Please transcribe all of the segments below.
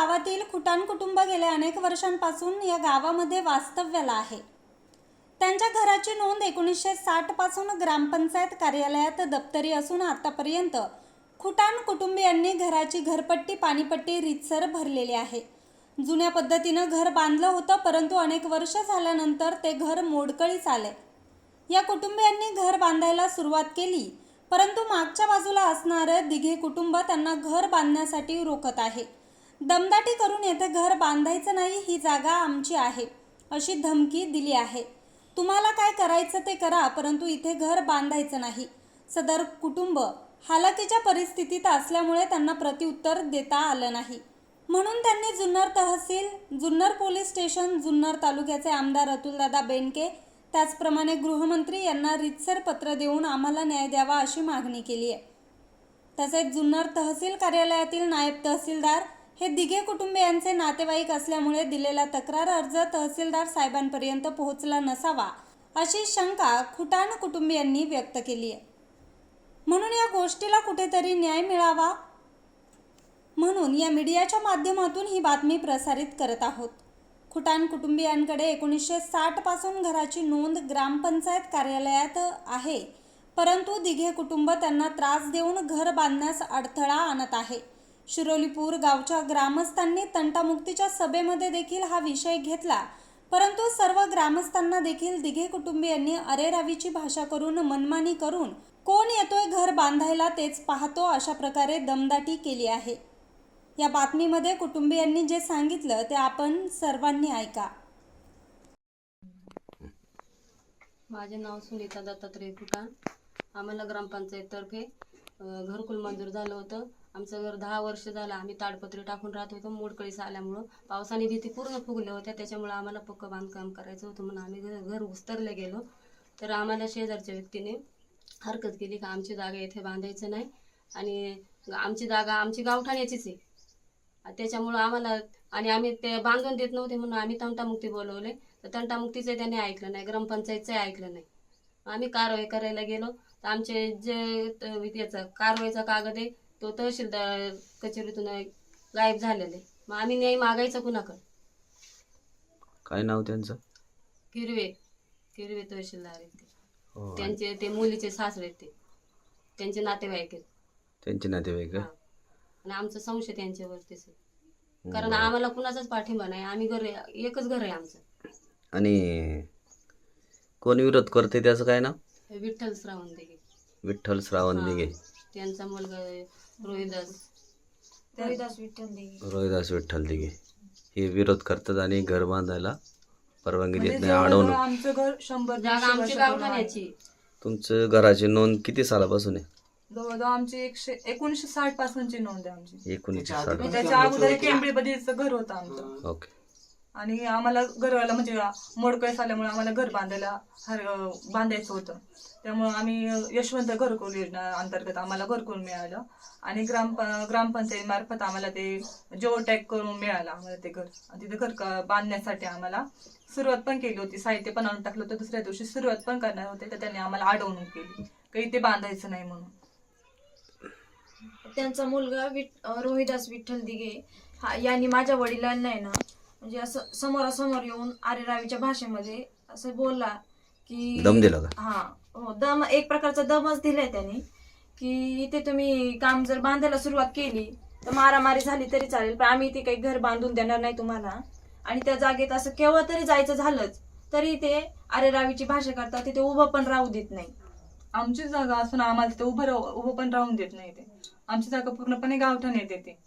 गावातील खुटाण कुटुंब गेल्या अनेक वर्षांपासून या गावामध्ये वास्तव्याला आहे. त्यांच्या घराची नोंद एकोणीसशे साठपासून ग्रामपंचायत कार्यालयात दप्तरी असून आतापर्यंत खुटाण कुटुंबियांनी घराची घरपट्टी पाणीपट्टी रीतसर भरलेली आहे. जुन्या पद्धतीनं घर बांधलं होतं परंतु अनेक वर्ष झाल्यानंतर ते घर मोडकळीस आले या कुटुंबियांनी घर बांधायला सुरुवात केली परंतु मागच्या बाजूला असणारं दिघे कुटुंब त्यांना घर बांधण्यासाठी रोखत आहे. दमदाटी करून येथे घर बांधायचं नाही ही जागा आमची आहे अशी धमकी दिली आहे. तुम्हाला काय करायचं ते करा परंतु इथे घर बांधायचं नाही. सदर कुटुंब हालाकीच्या परिस्थितीत असल्यामुळे त्यांना प्रत्युत्तर देता आलं नाही. म्हणून त्यांनी जुन्नर तहसील जुन्नर पोलीस स्टेशन जुन्नर तालुक्याचे आमदार अतुलदादा बेनके त्याचप्रमाणे गृहमंत्री यांना रितसर पत्र देऊन आम्हाला न्याय द्यावा अशी मागणी केली आहे. तसेच जुन्नर तहसील कार्यालयातील नायब तहसीलदार हे दिघे कुटुंबियांचे नातेवाईक असल्यामुळे दिलेला तक्रार अर्ज तहसीलदार साहेबांपर्यंत पोहोचला नसावा अशी शंका खुटाण कुटुंबियांनी व्यक्त केली आहे. म्हणून या गोष्टीला कुठेतरी न्याय मिळावा? म्हणून या मीडियाच्या माध्यमातून ही बातमी प्रसारित करत आहोत. खुटाण कुटुंबियांकडे एकोणीसशे साठपासून घराची नोंद ग्रामपंचायत कार्यालयात आहे परंतु दिघे कुटुंब त्यांना त्रास देऊन घर बांधण्यास अडथळा आणत आहे. शिरोलीपूर गावच्या ग्रामस्थांनी तंटामुक्तीच्या सभेमध्ये देखील हा विषय घेतला. परंतु सर्व ग्रामस्थांना देखील दिघे कुटुंबियांनी अरेरावीची भाषा करून मनमानी करून कोण येतोय घर बांधायला तेच पाहतो अशा प्रकारे दमदाटी केली आहे. या बातमीमध्ये कुटुंबियांनी जे सांगितलं ते आपण सर्वांनी ऐका. माझे नाव सुनीता दत्तात्रय फुटाण आम्हाला ग्रामपंचायततर्फे तर्फे घरकुल मंजूर झालं होतं. आमचं घर दहा वर्ष झालं आम्ही ताडपत्री टाकून राहत होतो मोडकळीस आल्यामुळं. पावसाने भीती पूर्ण फुगल्या होत्या त्याच्यामुळं आम्हाला पक्क बांधकाम करायचं होतं म्हणून आम्ही घर घर उस्तरले गेलो. तर आम्हाला शेजारच्या व्यक्तीने हरकत केली का आमची जागा येथे बांधायचं नाही आणि आमची जागा आमची गावठाण्याचीच आहे. त्याच्यामुळं आम्हाला आणि आम्ही ते बांधून देत नव्हते म्हणून आम्ही तंटामुक्ती बोलवले. तर तंटामुक्तीचं त्यांनी ऐकलं नाही ग्रामपंचायतचं ऐकलं नाही. आम्ही कारवाई करायला गेलो. आमचे जे याचा कारवाईचा कागद आहे तो तहसीलदार कचेरीतून गायब झालेला आहे. मग आम्ही न्याय मागायचा कुणाकडे? काय नाव त्यांचं? किरवे किरवे तहसीलदार आहेत ते. हो त्यांचे ते मुलीचे सासरे आहेत ते. त्यांचे नातेवाईक आहेत. त्यांचे नातेवाईक हा. आणि आमचा संशय त्यांच्यावरतीच आहे हो. कारण आम्हाला कुणाचाच पाठिंबा नाही. आम्ही घर एकच घर आहे आमचं. आणि कोण विरोध करते त्याचं काय नाव? विठ्ठल श्रावण दिघे विठ्ठल श्रावण हा. दिघे त्यांचा मुलगा रोहिदास. रोहिदास विठ्ठल देवी रोहिदास विठ्ठल दिघे हे विरोध करतात आणि घर बांधायला परवानगी म्हणजे देत नाही जवळजवळ अडवणूक आमचं घर शंभर जागा दीडशे आमची वर्षापूर्वी आहे. गावठाण्याची तुमचं घराची नोंद किती सालापासून आहे? जवळजवळ आमची एकशे एकोणीसशे साठ पासूनची नोंद आहे आमची. एकोणीसशे साठ त्याच्या अगोदर बदलीचं घर होतं आमचं. ओके. आणि आम्हाला घराला म्हणजे मोडकळीस आल्यामुळे आम्हाला घर बांधायला हर बांधायचं होतं. त्यामुळं आम्ही यशवंत घरकुल योजना अंतर्गत आम्हाला घरकुल मिळालं. आणि ग्राम ग्रामपंचायतीमार्फत आम्हाला ते जिओ टॅग करून मिळालं आम्हाला ते घर. आणि तिथे घर बांधण्यासाठी आम्हाला सुरुवात पण केली होती. साहित्य पण आणून टाकलं होतं. दुसऱ्या दिवशी सुरुवात पण करणार होते तर त्यांनी आम्हाला अडवणूक केली. काही ते बांधायचं नाही म्हणून. त्यांचा मुलगा विठ रोहिदास विठ्ठल दिघे. हा यांनी माझ्या वडिलांना आहे ना म्हणजे असं समोरासमोर येऊन आरेरावीच्या भाषेमध्ये असं बोलला की दम दिला का हा हो दम एक प्रकारचा दमच दिलाय त्यांनी की इथे तुम्ही काम जर बांधायला सुरुवात केली तर मारामारी झाली तरी चालेल पण आम्ही इथे काही घर बांधून देणार नाही तुम्हाला. आणि त्या जागेत असं केव्हा तरी जायचं झालंच तरी ते आरेरावीची भाषा करतात तिथे उभं पण राहू देत नाही. आमची जागा असून आम्हाला तिथे उभं राहू- उभं पण राहून देत नाही ते. आमची जागा पूर्णपणे गावठाण येते ते.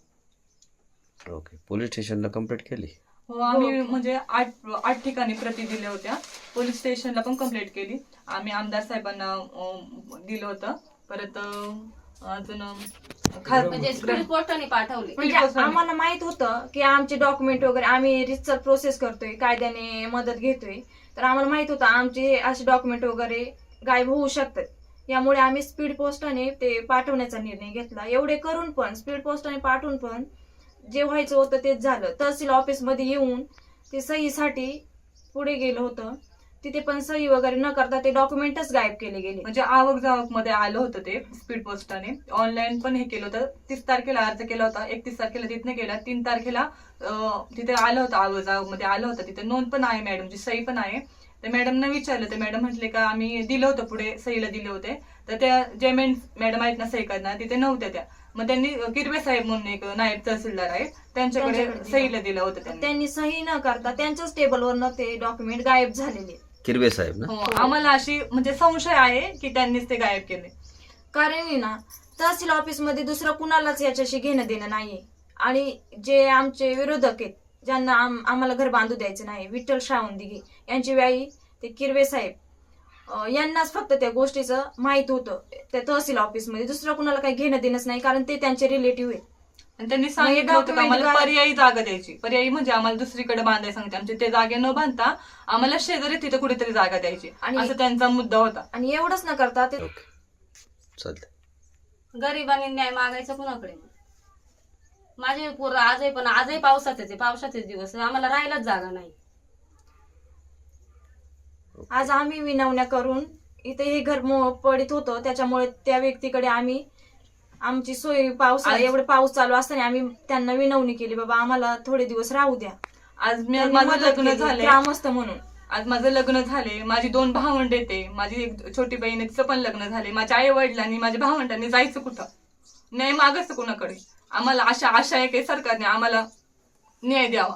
ओके पोलीस स्टेशनला कंप्लीट केली? हो आम्ही म्हणजे आठ आठ ठिकाणी प्रती दिल्या होत्या. पोलीस स्टेशनला पण कंप्लेंट केली. आम्ही आमदार साहेबांना दिलं होतं. परत अजून म्हणजे स्पीड पोस्टाने पाठवले. म्हणजे. आम्हाला माहीत होतं की आमचे डॉक्युमेंट वगैरे आम्ही रिसर्च प्रोसेस करतोय कायद्याने मदत घेतोय. तर आम्हाला माहीत होतं आमचे असे डॉक्युमेंट वगैरे गायब होऊ शकतात. यामुळे आम्ही स्पीड पोस्टाने ते पाठवण्याचा निर्णय घेतला. एवढे करून पण स्पीड पोस्टाने पाठवून पण जे व्हायचं होतं तेच झालं. तहसील ऑफिसमध्ये येऊन ते सहीसाठी पुढे गेलं होतं. तिथे पण सही वगैरे न करता ते डॉक्युमेंटच गायब केले गेले. म्हणजे आवक जावकमध्ये आलं होतं ते स्पीड पोस्टाने ऑनलाईन पण हे केलं होतं. तीस तारखेला अर्ज केला होता. एकतीस तारखेला तिथनं केला. तीन तारखेला तिथे आलं होतं आवक जावकमध्ये आलं होतं तिथे. नोंद पण आहे मॅडमची सही पण आहे. तर मॅडमनं विचारलं. तर मॅडम म्हटले का आम्ही दिलं होतं पुढे सहीला दिले होते. तर त्या जे मॅडम आहेत ना सही करणार तिथे नव्हत्या त्या. मग त्यांनी किरवे साहेब म्हणून एक नायब तहसीलदार आहेत त्यांच्याकडे. सहीला दिलं. होतं त्यांनी. त्यांनी सही न करता त्यांच्याच टेबलवरनं ते डॉक्युमेंट गायब झालेले. किरवे साहेब ना? हो, आम्हाला अशी म्हणजे संशय आहे की त्यांनीच ते गायब केले. कारण आहे ना तहसील ऑफिसमध्ये दुसरं कुणालाच याच्याशी घेणं देणं नाहीये. आणि जे आमचे विरोधक आहेत ज्यांना आम- आम्हाला घर बांधू द्यायचं नाही विठ्ठल श्रावण दिघे यांची व्याई ते किरवे साहेब यांनाच फक्त त्या गोष्टीचं माहीत होतं. त्या तहसील ऑफिसमध्ये. दुसरं कुणाला काही घेणं देणंच नाही कारण ते त्यांचे रिलेटिव्ह आहेत. आणि त्यांनी सांगितलं होतं का आम्हाला पर्यायी जागा द्यायची. पर्यायी म्हणजे आम्हाला दुसरीकडे बांधायला सांगते आमचे ते जागे न बांधता आम्हाला शेजारी तिथे कुठेतरी जागा द्यायची. आणि- असं त्यांचा मुद्दा होता. आणि एवढंच न करता ते ओके. चालतंय. गरिबांनी न्याय मागायचा कुणाकडे? माझे पोरं आजही पण आजही पावसाचेच आहे. पावसाचेच दिवस. आहे. आम्हाला राहायलाच जागा नाही. आज आम्ही विनवण्या करून इथे हे घर मो- पडित होतं त्याच्यामुळे त्या व्यक्तीकडे आम्ही आमची सोय पाऊस आज- एवढे पाऊस चालू असताना आम्ही त्यांना विनवणी केली बाबा आम्हाला थोडे दिवस राहू द्या. आज मी त्यांनी माझं मदत लग्न केली, झाले ग्रामस्थ म्हणून. आज माझं लग्न झाले माझी दोन भावंड येते. माझी एक छोटी बहीण आहे, तिचं पण लग्न झाले माझ्या आई वडिलांनी माझ्या भावंडांनी जायचं कुठं? न्याय मागायचं कुणाकडे? आम्हाला आशा आशा आहे की सरकारने आम्हाला न्याय द्यावा.